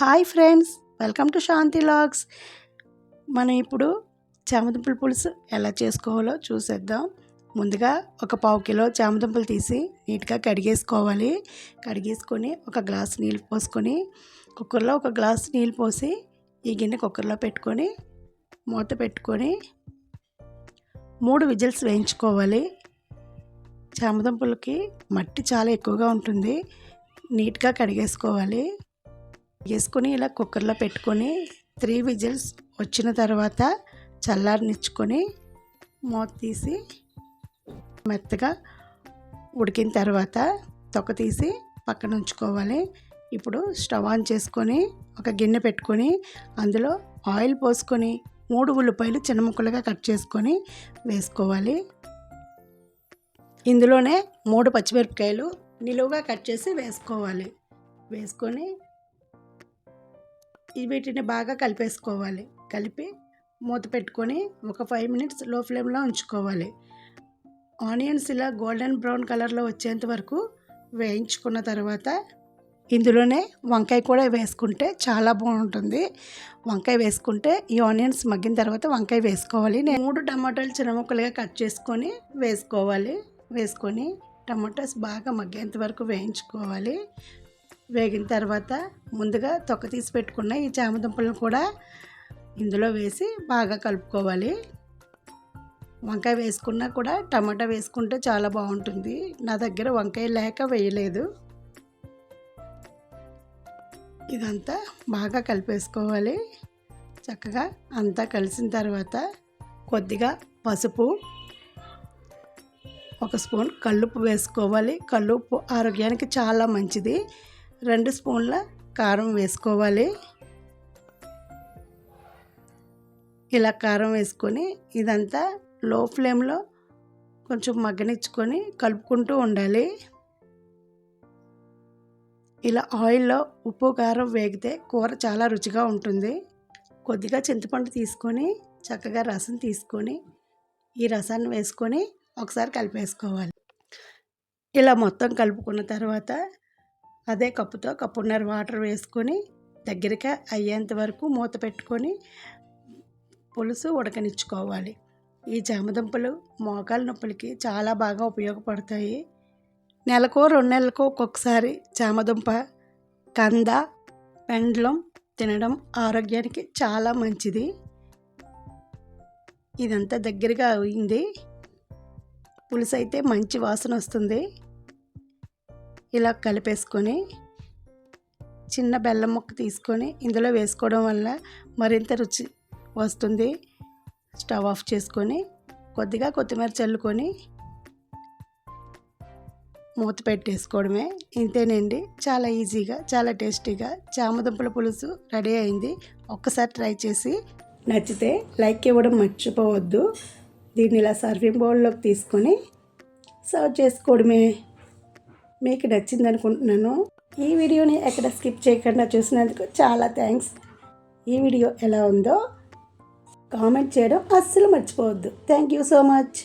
Hi friends welcome to Shanti logs. మనం ఇప్పుడు చామదుంపుల పులుసు ఎలా చేసుకోవాలో చూసేద్దాం. ముందుగా ఒక పావు కిలో చామదుంపలు తీసి నీట్గా కడిగేసుకోవాలి. కడిగేసుకొని ఒక గ్లాస్ నీళ్ళు పోసుకొని కుక్కర్లో ఒక గ్లాస్ నీళ్ళు పోసి ఈ గిన్నె కుక్కర్లో పెట్టుకొని మూత పెట్టుకొని మూడు విజిల్స్ వేయించుకోవాలి. చామదుంపలకి మట్టి చాలా ఎక్కువగా ఉంటుంది. నీట్గా కడిగేసుకోవాలి. వేసుకొని ఇలా కుక్కర్లో పెట్టుకొని త్రీ విజిల్స్ వచ్చిన తర్వాత చల్లారనిచ్చుకొని మూత తీసి మెత్తగా ఉడికిన తర్వాత తొక్క తీసి పక్కన ఉంచుకోవాలి. ఇప్పుడు స్టవ్ ఆన్ చేసుకొని ఒక గిన్నె పెట్టుకొని అందులో ఆయిల్ పోసుకొని మూడు ఉల్లిపాయలు చిన్న ముక్కలుగా కట్ చేసుకొని వేసుకోవాలి. ఇందులోనే మూడు పచ్చిమిరపకాయలు నిలువుగా కట్ చేసి వేసుకోవాలి. వేసుకొని వీటిని బాగా కలిపేసుకోవాలి. కలిపి మూత పెట్టుకొని ఒక ఫైవ్ మినిట్స్లో ఫ్లేమ్లో ఉంచుకోవాలి. ఆనియన్స్ ఇలా గోల్డెన్ బ్రౌన్ కలర్లో వచ్చేంత వరకు వేయించుకున్న తర్వాత ఇందులోనే వంకాయ కూడా వేసుకుంటే చాలా బాగుంటుంది. వంకాయ వేసుకుంటే ఈ ఆనియన్స్ మగ్గిన తర్వాత వంకాయ వేసుకోవాలి. నేను మూడు టమాటాలు చిన్న ముక్కలుగా కట్ చేసుకొని వేసుకోవాలి. వేసుకొని టమాటాస్ బాగా మగ్గేంత వరకు వేయించుకోవాలి. వేగిన తర్వాత ముందుగా తొక్క తీసి పెట్టుకున్న ఈ చామ దుంపలను కూడా ఇందులో వేసి బాగా కలుపుకోవాలి. వంకాయ వేసుకున్నా కూడా టమాటా వేసుకుంటే చాలా బాగుంటుంది. నా దగ్గర వంకాయ లేక వేయలేదు. ఇదంతా బాగా కలిపేసుకోవాలి. చక్కగా అంతా కలిసిన తర్వాత కొద్దిగా పసుపు ఒక స్పూన్ కల్లుప్పు వేసుకోవాలి. కల్లుప్పు ఆరోగ్యానికి చాలా మంచిది. రెండు స్పూన్ల కారం వేసుకోవాలి. ఇలా కారం వేసుకొని ఇదంతా లో ఫ్లేమ్లో కొంచెం మగ్గనిచ్చుకొని కలుపుకుంటూ ఉండాలి. ఇలా ఆయిల్లో ఉప్పు కారం వేగితే కూర చాలా రుచిగా ఉంటుంది. కొద్దిగా చింతపండు తీసుకొని చక్కగా రసం తీసుకొని ఈ రసాన్ని వేసుకొని ఒకసారి కలిపేసుకోవాలి. ఇలా మొత్తం కలుపుకున్న తర్వాత అదే కప్పుతో కప్పున్నర వాటర్ వేసుకొని దగ్గరగా అయ్యేంత వరకు మూత పెట్టుకొని పులుసు ఉడకనిచ్చుకోవాలి. ఈ జామదుంపలు మోకాల నొప్పులకి చాలా బాగా ఉపయోగపడతాయి. నెలకో రెండు నెలలకో ఒక్కొక్కసారి చామదుంప కంద పెండ్లం తినడం ఆరోగ్యానికి చాలా మంచిది. ఇదంతా దగ్గరగా అయింది. పులుసు అయితే మంచి వాసన వస్తుంది. ఇలా కలిపేసుకొని చిన్న బెల్లం ముక్క తీసుకొని ఇందులో వేసుకోవడం వల్ల మరింత రుచి వస్తుంది. స్టవ్ ఆఫ్ చేసుకొని కొద్దిగా కొత్తిమీర చల్లుకొని మూత పెట్టేసుకోవడమే. ఇంతేనండి. చాలా ఈజీగా చాలా టేస్టీగా చామదుంపల పులుసు రెడీ అయింది. ఒక్కసారి ట్రై చేసి నచ్చితే లైక్ ఇవ్వడం మర్చిపోవద్దు. దీన్ని ఇలా సర్వింగ్ బౌల్లోకి తీసుకొని సర్వ్ చేసుకోవడమే. మీకు నచ్చింది అనుకుంటున్నాను ఈ వీడియోని ఎక్కడ స్కిప్ చేయకుండా చూసినందుకు చాలా థ్యాంక్స్ ఈ వీడియో ఎలా ఉందో కామెంట్ చేయడం అస్సలు మర్చిపోవద్దు. Thank you so much